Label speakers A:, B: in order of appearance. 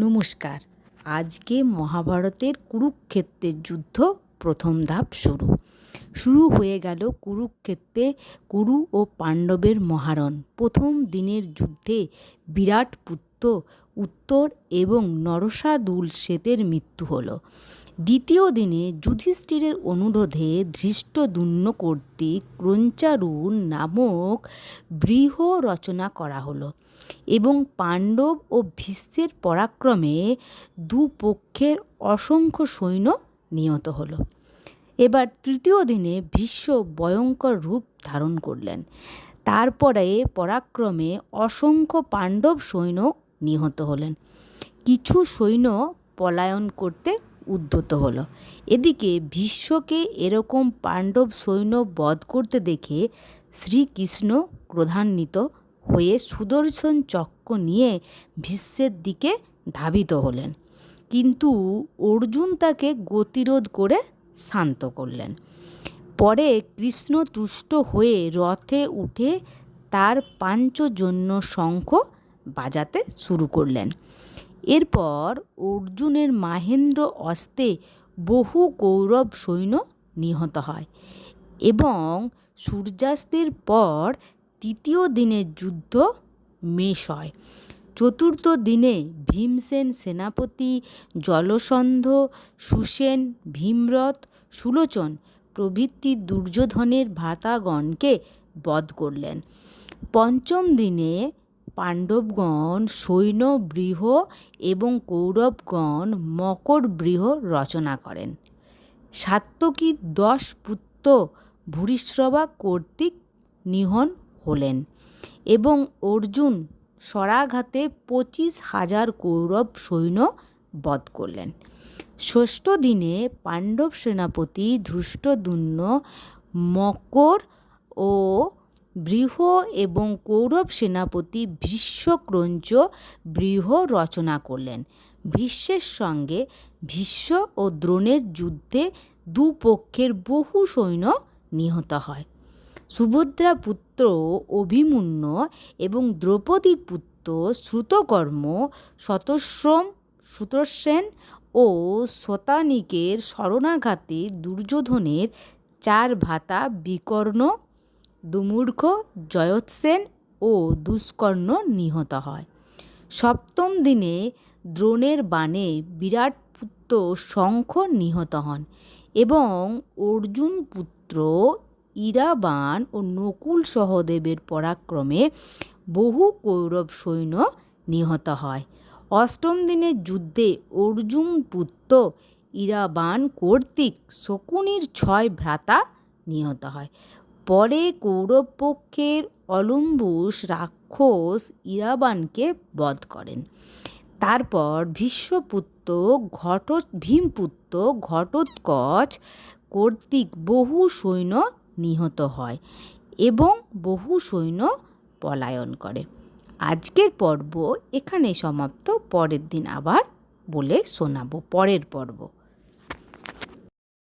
A: নমস্কার। আজকে মহাভারতের কুরুক্ষেত্রের যুদ্ধ প্রথম ধাপ শুরু। শুরু হয়ে গেল কুরুক্ষেত্রে কুরু ও পাণ্ডবের মহারণ। প্রথম দিনের যুদ্ধে বিরাট পুত্র, উত্তর এবং নরসাদুল শ্বেতের মৃত্যু হলো। দ্বিতীয় দিনে যুধিষ্ঠিরের অনুরোধে ধৃষ্টদ্যুম্ন কর্তৃক ক্রঞ্চারুণ নামক বৃহ রচনা করা হলো এবং পাণ্ডব ও ভীষ্মের পরাক্রমে দুপক্ষের অসংখ্য সৈন্য নিহত হলো। এবার তৃতীয় দিনে ভীষ্ম ভয়ঙ্কর রূপ ধারণ করলেন। তারপরে পরাক্রমে অসংখ্য পাণ্ডব সৈন্য নিহত হলেন। কিছু সৈন্য পলায়ন করতে উদ্যত হলো। এদিকে ভীষ্মকে এরকম পাণ্ডব সৈন্য বধ করতে দেখে শ্রীকৃষ্ণ ক্রোধান্বিত হয়ে সুদর্শন চক্র নিয়ে ভীষ্মের দিকে ধাবিত হলেন। কিন্তু অর্জুন তাকে গতিরোধ করে শান্ত করলেন। পরে কৃষ্ণ তুষ্ট হয়ে রথে উঠে তার পাঞ্চজন্য শঙ্খ বাজাতে শুরু করলেন। এরপর অর্জুনের মাহেন্দ্র অস্তে বহু কৌরব সৈন্য নিহত হয় এবং সূর্যাস্তের পর তৃতীয় দিনের যুদ্ধ মেষ হয়। চতুর্থ দিনে ভীমসেন সেনাপতি, জলসন্ধ, সুসেন, ভীমরথ, সুলোচন প্রভৃতি দুর্যোধনের ভ্রাতাগণকে বধ করলেন। পঞ্চম দিনে পাণ্ডবগণ, সৈন্য, বৃহ এবং কৌরবগণ মকর বৃহ রচনা করেন। সাত্যকী দশ পুত্র ভূরিশ্রবা কর্তৃক নিহন হলেন এবং অর্জুন স্বরাঘাতে পঁচিশ হাজার কৌরব সৈন্য বধ করলেন। ষষ্ঠ দিনে পাণ্ডব সেনাপতি ধৃষ্টদ্যুম্ন মকর ও বৃহ এবং কৌরব সেনাপতি ভীষ্মক্রঞ্চ বৃহ রচনা করলেন। ভীষ্মের সঙ্গে ভীষ্ম ও দ্রোণের যুদ্ধে দুপক্ষের বহু সৈন্য নিহত হয়। সুভদ্রা পুত্র অভিমন্য এবং দ্রৌপদী পুত্র শ্রুতকর্ম, শতশ্রম সুতসেন ও শতানিকের শরণাঘাতে দুর্যোধনের চার ভাতা বিকর্ণ দুমূর্খ, জয়ৎসেন ও দুষ্কর্ণ নিহত হয়। সপ্তম দিনে দ্রোণের বাণে বিরাট পুত্র শঙ্খ নিহত হন এবং অর্জুন পুত্র ইরাবান ও নকুল সহদেবের পরাক্রমে বহু কৌরব সৈন্য নিহত হয়। অষ্টম দিনের যুদ্ধে অর্জুন পুত্র ইরাবান কর্তৃক শকুনির ছয় ভ্রাতা নিহত হয়। পরে কৌরব পক্ষের অলম্বুস রাক্ষস ইরাবানকে বধ করেন। তারপর ভীষ্মপুত্র ঘট ভীমপুত্র ঘটোৎকচ কর্তৃক বহু সৈন্য নিহত হয় এবং বহু সৈন্য পলায়ন করে। আজকের পর্ব এখানে সমাপ্ত। পরের দিন আবার বলে শোনাবো, পরের পর্ব।